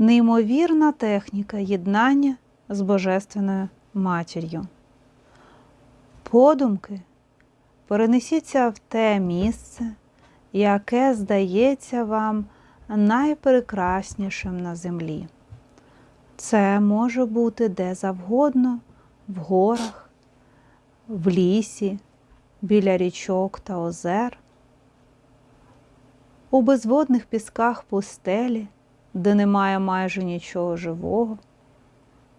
Неймовірна техніка єднання з Божественною матір'ю. Подумки перенесіться в те місце, яке здається вам найпрекраснішим на землі. Це може бути де завгодно, в горах, в лісі, біля річок та озер, у безводних пісках пустелі, де немає майже нічого живого.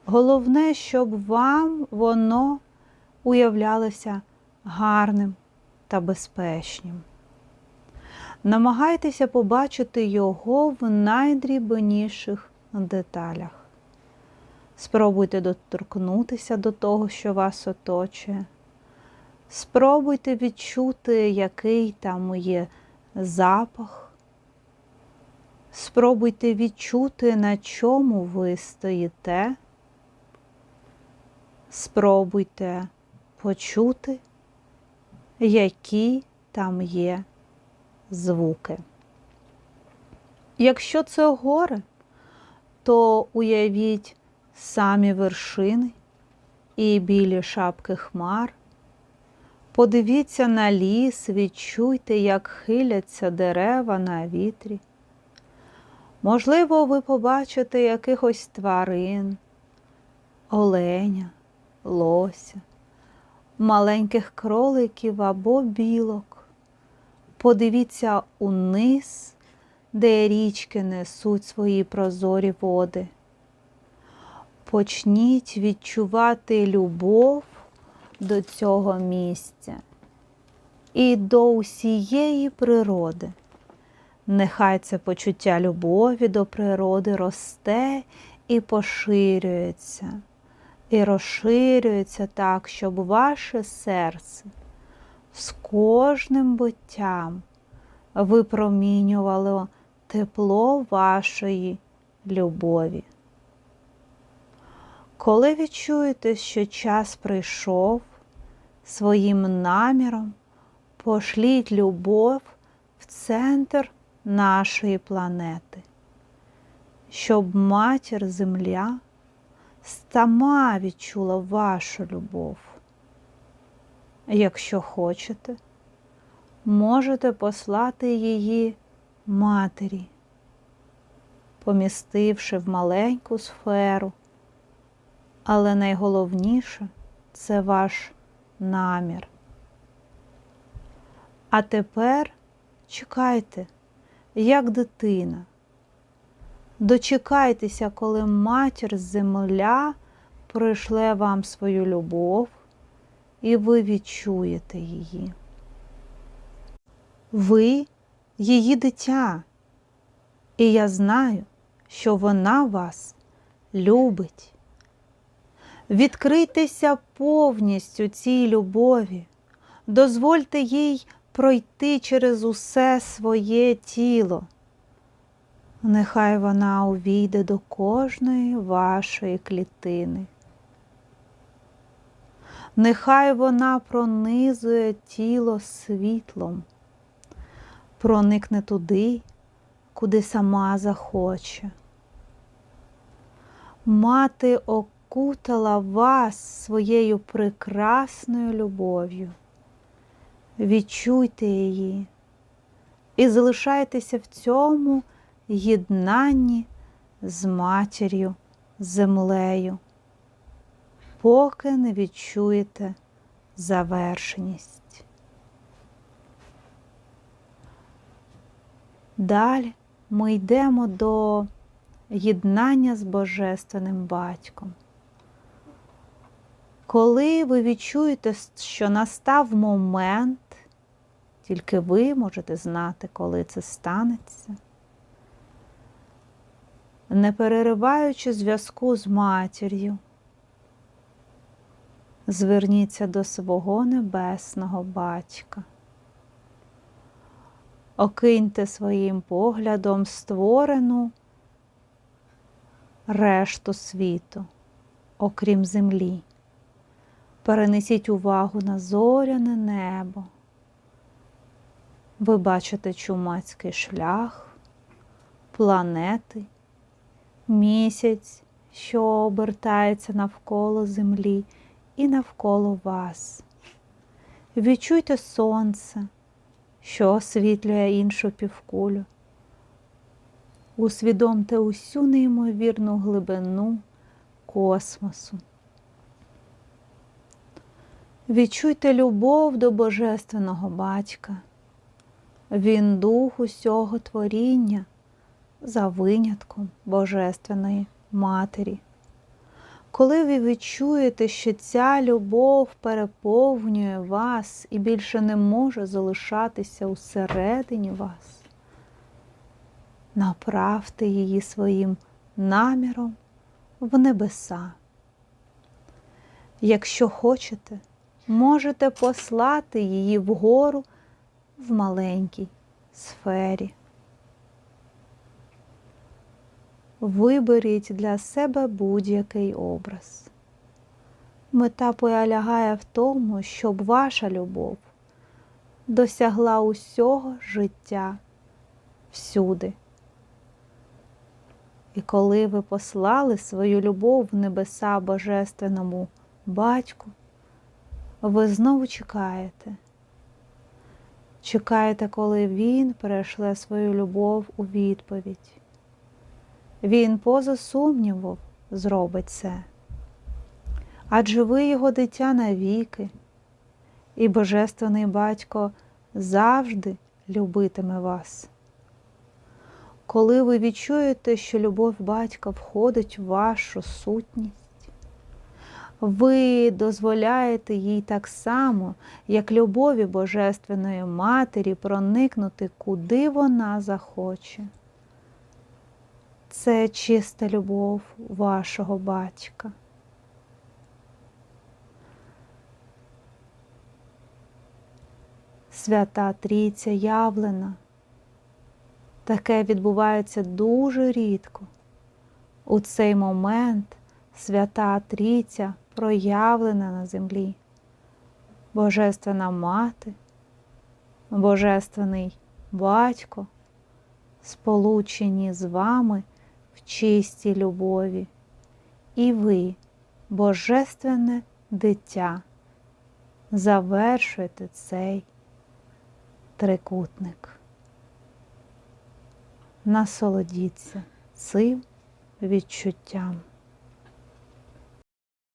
Головне, щоб вам воно уявлялося гарним та безпечним. Намагайтеся побачити його в найдрібніших деталях. Спробуйте доторкнутися до того, що вас оточує. Спробуйте відчути, який там є запах. Спробуйте відчути, на чому ви стоїте. Спробуйте почути, які там є звуки. Якщо це гори, то уявіть самі вершини і білі шапки хмар. Подивіться на ліс, відчуйте, як хиляться дерева на вітрі. Можливо, ви побачите якихось тварин, оленя, лося, маленьких кроликів або білок. Подивіться униз, де річки несуть свої прозорі води. Почніть відчувати любов до цього місця і до усієї природи. Нехай це почуття любові до природи росте і поширюється, і розширюється так, щоб ваше серце з кожним буттям випромінювало тепло вашої любові. Коли відчуєте, що час прийшов, своїм наміром пошліть любов в центр нашої планети, щоб матір Земля сама відчула вашу любов. Якщо хочете, можете послати її матері, помістивши в маленьку сферу але найголовніше це ваш намір. А тепер чекайте, як дитина. Дочекайтеся, коли матір земля прийшле вам свою любов, і ви відчуєте її. Ви її дитя, і я знаю, що вона вас любить. Відкрийтеся повністю цій любові, дозвольте їй пройти через усе своє тіло. Нехай вона увійде до кожної вашої клітини. Нехай вона пронизує тіло світлом, проникне туди, куди сама захоче. Мати окутала вас своєю прекрасною любов'ю. Відчуйте її і залишайтеся в цьому єднанні з матір'ю, землею, поки не відчуєте завершеність. Далі ми йдемо до єднання з Божественним Батьком. Коли ви відчуєте, що настав момент, тільки ви можете знати, коли це станеться, не перериваючи зв'язку з матір'ю, зверніться до свого небесного батька. Окиньте своїм поглядом створену решту світу, окрім землі. Перенесіть увагу на зоряне небо. Ви бачите чумацький шлях, планети, місяць, що обертається навколо землі і навколо вас. Відчуйте сонце, що освітлює іншу півкулю. Усвідомте усю неймовірну глибину космосу. Відчуйте любов до Божественного Батька. Він дух усього творіння за винятком Божественної Матері. Коли ви відчуєте, що ця любов переповнює вас і більше не може залишатися усередині вас, направте її своїм наміром в небеса. Якщо хочете, можете послати її вгору в маленькій сфері. Виберіть для себе будь-який образ. Мета полягає в тому, щоб ваша любов досягла усього життя всюди. І коли ви послали свою любов в небеса Божественному Батьку, ви знову чекаєте. Чекаєте, коли Він перешле свою любов у відповідь. Він поза сумнівом зробить це. Адже ви його дитя навіки, і Божественний Батько завжди любитиме вас. Коли ви відчуєте, що любов батька входить в вашу сутність, ви дозволяєте їй так само, як любові Божественної Матері, проникнути, куди вона захоче. Це чиста любов вашого батька. Свята Трійця явлена. Таке відбувається дуже рідко. У цей момент свята Трійця проявлена на землі. Божественна мати, Божественний батько, сполучені з вами в чистій любові, і ви, Божественне дитя, завершуєте цей трикутник. Насолодіться цим відчуттям.